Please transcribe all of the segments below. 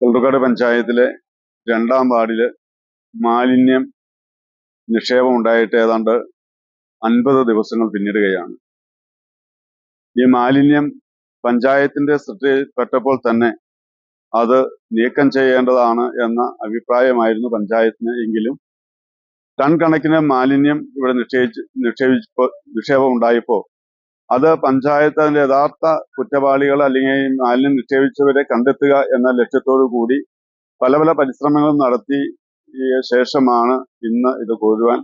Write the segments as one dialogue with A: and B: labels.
A: കുളറുകാട് പഞ്ചായത്തിലെ രണ്ടാം വാർഡിൽ മാലിന്യം നിക്ഷേപം ഉണ്ടായിട്ട് ഏതാണ്ട് അൻപത് ദിവസങ്ങൾ പിന്നിടുകയാണ്. ഈ മാലിന്യം പഞ്ചായത്തിന്റെ ശ്രദ്ധയിൽപ്പെട്ടപ്പോൾ തന്നെ അത് നീക്കം ചെയ്യേണ്ടതാണ് എന്ന അഭിപ്രായമായിരുന്നു പഞ്ചായത്തിന് എങ്കിലും. ടൺ കണക്കിന് മാലിന്യം ഇവിടെ നിക്ഷേപിച്ച് നിക്ഷേപിച്ചപ്പോൾ നിക്ഷേപം ഉണ്ടായപ്പോൾ അത് പഞ്ചായത്തിന്റെ യഥാർത്ഥ കുറ്റവാളികൾ അല്ലെങ്കിൽ മാലിന്യം നിക്ഷേപിച്ചവരെ കണ്ടെത്തുക എന്ന ലക്ഷ്യത്തോടു കൂടി പല പല പരിശ്രമങ്ങളും നടത്തി ശേഷമാണ് ഇന്ന് ഇത് കോരുവാൻ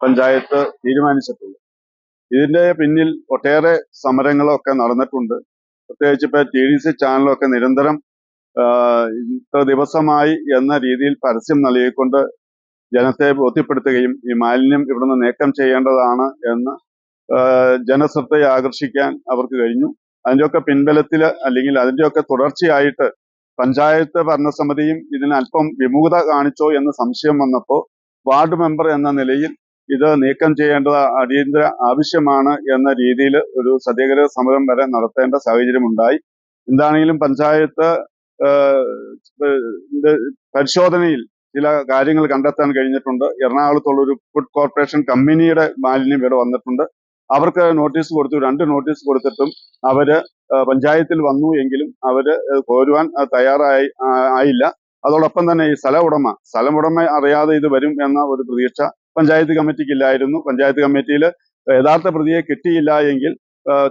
A: പഞ്ചായത്ത് തീരുമാനിച്ചിട്ടുള്ളത്. ഇതിന്റെ പിന്നിൽ ഒട്ടേറെ സമരങ്ങളൊക്കെ നടന്നിട്ടുണ്ട്. പ്രത്യേകിച്ച് ഇപ്പൊ ടി ഡി സി ചാനലൊക്കെ നിരന്തരം ഇത്ര ദിവസമായി എന്ന രീതിയിൽ പരസ്യം നൽകിക്കൊണ്ട് ജനത്തെ ബോധ്യപ്പെടുത്തുകയും ഈ മാലിന്യം ഇവിടുന്ന് നീക്കം ചെയ്യേണ്ടതാണ് എന്ന് ജനശ്രദ്ധയെ ആകർഷിക്കാൻ അവർക്ക് കഴിഞ്ഞു. അതിന്റെയൊക്കെ പിൻബലത്തിൽ അല്ലെങ്കിൽ അതിന്റെയൊക്കെ തുടർച്ചയായിട്ട് പഞ്ചായത്ത് ഭരണസമിതിയും ഇതിന് അല്പം വിമുഖത കാണിച്ചോ എന്ന സംശയം വന്നപ്പോൾ വാർഡ് മെമ്പർ എന്ന നിലയിൽ ഇത് നീക്കം ചെയ്യേണ്ടത് അടിയന്തര ആവശ്യമാണ് എന്ന രീതിയിൽ ഒരു സത്യാഗ്രഹ സമരം വരെ നടത്തേണ്ട സാഹചര്യം ഉണ്ടായി. എന്താണെങ്കിലും പഞ്ചായത്ത് പരിശോധനയിൽ ചില കാര്യങ്ങൾ കണ്ടെത്താൻ കഴിഞ്ഞിട്ടുണ്ട്. എറണാകുളത്തുള്ള ഒരു ഫുഡ് കോർപ്പറേഷൻ കമ്പനിയുടെ മാലിന്യം ഇവിടെ വന്നിട്ടുണ്ട്. അവർക്ക് നോട്ടീസ് കൊടുത്തു. രണ്ട് നോട്ടീസ് കൊടുത്തിട്ടും അവർ പഞ്ചായത്തിൽ വന്നു എങ്കിലും അവർ കോരുവാൻ തയ്യാറായി ആയില്ല. അതോടൊപ്പം തന്നെ ഈ സ്ഥല ഉടമ സ്ഥലം ഉടമ അറിയാതെ ഇത് വരും എന്ന ഒരു പ്രതീക്ഷ പഞ്ചായത്ത് കമ്മിറ്റിക്ക് ഇല്ലായിരുന്നു പഞ്ചായത്ത് കമ്മിറ്റിയിൽ യഥാർത്ഥ പ്രതിയെ കിട്ടിയില്ല എങ്കിൽ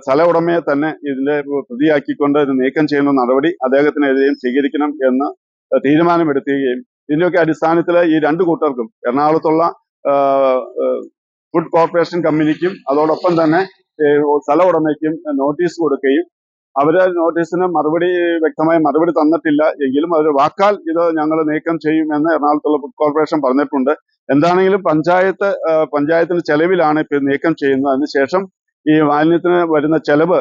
A: സ്ഥല ഉടമയെ തന്നെ ഇതിന്റെ പ്രതിയാക്കിക്കൊണ്ട് ഇത് നീക്കം ചെയ്യുന്ന നടപടി അദ്ദേഹത്തിനെതിരെയും സ്വീകരിക്കണം എന്ന് തീരുമാനമെടുക്കുകയും ഇതിന്റെയൊക്കെ അടിസ്ഥാനത്തിൽ ഈ രണ്ട് കൂട്ടർക്കും എറണാകുളത്തുള്ള ഫുഡ് കോർപ്പറേഷൻ കമ്പനിക്കും അതോടൊപ്പം തന്നെ സ്ഥല ഉടമയ്ക്കും നോട്ടീസ് കൊടുക്കുകയും അവർ നോട്ടീസിന് മറുപടി വ്യക്തമായി മറുപടി തന്നിട്ടില്ല എങ്കിലും അവർ വാക്കാൽ ഇത് ഞങ്ങൾ നീക്കം ചെയ്യും എന്ന് എറണാകുളത്തുള്ള ഫുഡ് കോർപ്പറേഷൻ പറഞ്ഞിട്ടുണ്ട്. എന്താണെങ്കിലും പഞ്ചായത്ത് പഞ്ചായത്തിന്റെ ചെലവിലാണ് ഇപ്പൊ നീക്കം ചെയ്യുന്നത്. അതിനുശേഷം ഈ മാലിന്യത്തിന് വരുന്ന ചെലവ്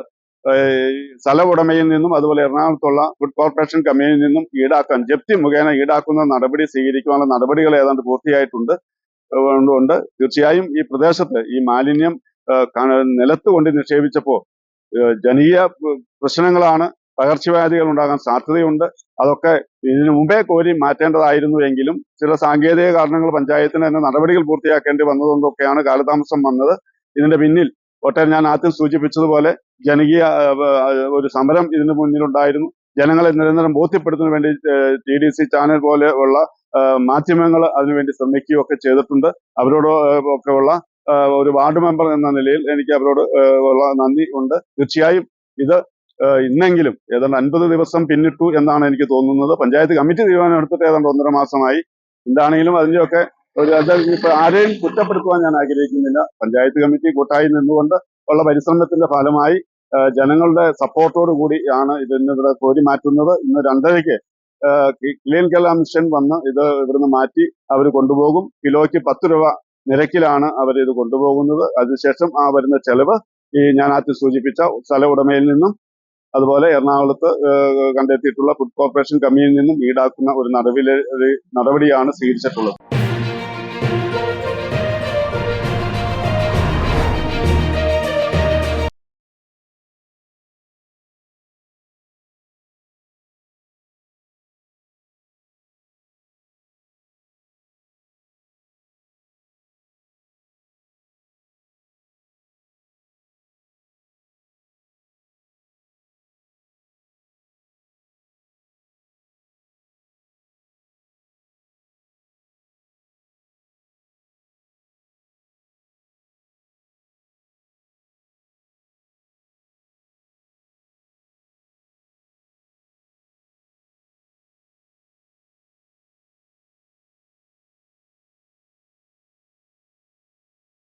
A: സ്ഥല ഉടമയിൽ നിന്നും അതുപോലെ എറണാകുളത്തുള്ള ഫുഡ് കോർപ്പറേഷൻ കമ്പനിയിൽ നിന്നും ഈടാക്കാൻ ജപ്തി മുഖേന ഈടാക്കുന്ന നടപടി സ്വീകരിക്കുവാനുള്ള നടപടികൾ ഏതാണ്ട് പൂർത്തിയായിട്ടുണ്ട്. അതുകൊണ്ട് തീർച്ചയായും ഈ പ്രദേശത്ത് ഈ മാലിന്യം നിലത്ത് കൊണ്ട് നിക്ഷേപിച്ചപ്പോൾ ജനീയ പ്രശ്നങ്ങളാണ്. പകർച്ചവ്യാധികൾ ഉണ്ടാകാൻ സാധ്യതയുണ്ട്. അതൊക്കെ ഇതിനു മുമ്പേ കോരി മാറ്റേണ്ടതായിരുന്നു എങ്കിലും ചില സാങ്കേതിക കാരണങ്ങൾ പഞ്ചായത്തിന് തന്നെ നടപടികൾ പൂർത്തിയാക്കേണ്ടി വന്നതുകൊണ്ടൊക്കെയാണ് കാലതാമസം വന്നത്. ഇതിന്റെ പിന്നിൽ ഒട്ടേറെ ഞാൻ ആദ്യം സൂചിപ്പിച്ചതുപോലെ ജനകീയ ഒരു സമരം ഇതിന് മുന്നിലുണ്ടായിരുന്നു. ജനങ്ങളെ നിരന്തരം ബോധ്യപ്പെടുത്തുന്നതിന് വേണ്ടി ടി ഡി സി ചാനൽ പോലെ ഉള്ള മാധ്യമങ്ങൾ അതിനുവേണ്ടി ശ്രമിക്കുകയും ഒക്കെ ചെയ്തിട്ടുണ്ട്. അവരോട് ഒക്കെയുള്ള ഒക്കെ ഉള്ള ഒരു വാർഡ് മെമ്പർ എന്ന നിലയിൽ എനിക്ക് അവരോട് ഉള്ള നന്ദി ഉണ്ട്. തീർച്ചയായും ഇത് ഇന്നെങ്കിലും ഏതാണ്ട് അൻപത് ദിവസം പിന്നിട്ടു എന്നാണ് എനിക്ക് തോന്നുന്നത്. പഞ്ചായത്ത് കമ്മിറ്റി തീരുമാനം എടുത്തിട്ട് ഏതാണ്ട് ഒന്നര മാസമായി. എന്താണെങ്കിലും അതിന്റെയൊക്കെ ഒരു ഇപ്പൊ ആരെയും കുറ്റപ്പെടുത്തുവാൻ ഞാൻ ആഗ്രഹിക്കുന്നില്ല. പഞ്ചായത്ത് കമ്മിറ്റി കൂട്ടായി നിന്നുകൊണ്ട് ഉള്ള പരിശ്രമത്തിന്റെ ഫലമായി ജനങ്ങളുടെ സപ്പോർട്ടോടു കൂടി ആണ് ഇവിടെ കോരി മാറ്റുന്നത്. ഇന്ന് രണ്ടരയ്ക്ക് ക്ലീൻ കേരള മിഷൻ വന്ന് ഇത് ഇവിടുന്ന് മാറ്റി അവർ കൊണ്ടുപോകും. കിലോയ്ക്ക് പത്ത് രൂപ നിരക്കിലാണ് അവർ ഇത് കൊണ്ടുപോകുന്നത്. അതിനുശേഷം ആ വരുന്ന ചെലവ് ഈ ഞാൻ ആദ്യം സൂചിപ്പിച്ച സ്ഥല ഉടമയിൽ നിന്നും അതുപോലെ എറണാകുളത്ത് കണ്ടെത്തിയിട്ടുള്ള ഫുഡ് കോർപ്പറേഷൻ കമ്മിയിൽ നിന്നും ഈടാക്കുന്ന ഒരു നടപടി നടപടിയാണ് സ്വീകരിച്ചിട്ടുള്ളത്.